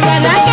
para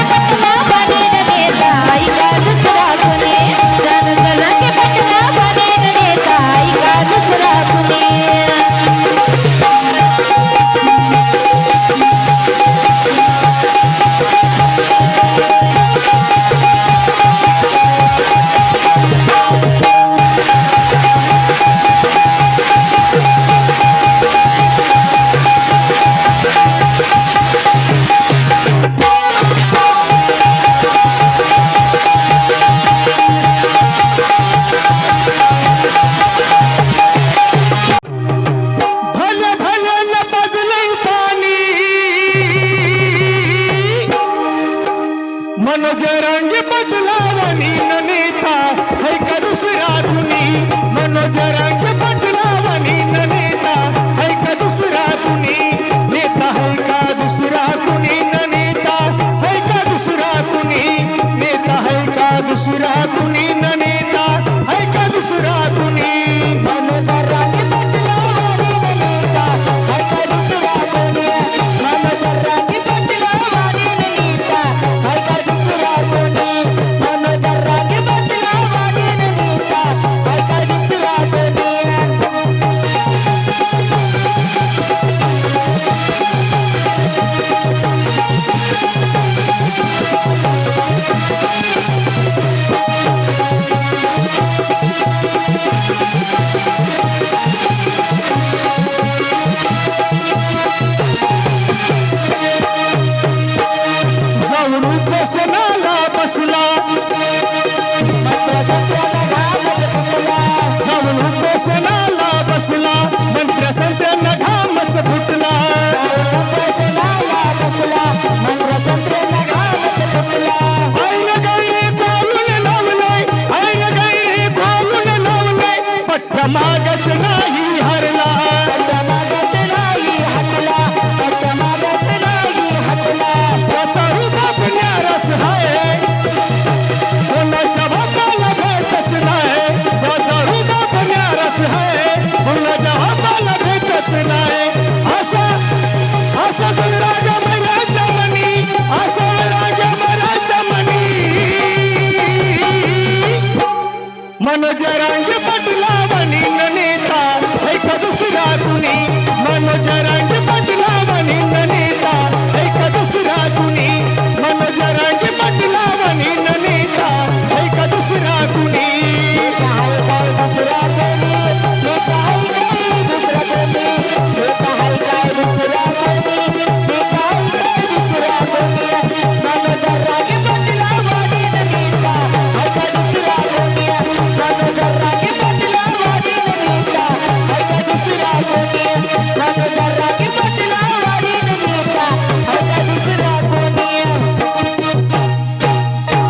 लेंगे बदलाव है मनोज रांग पटला बनी नेता ऐका दुसरा कुणी मनोज रांग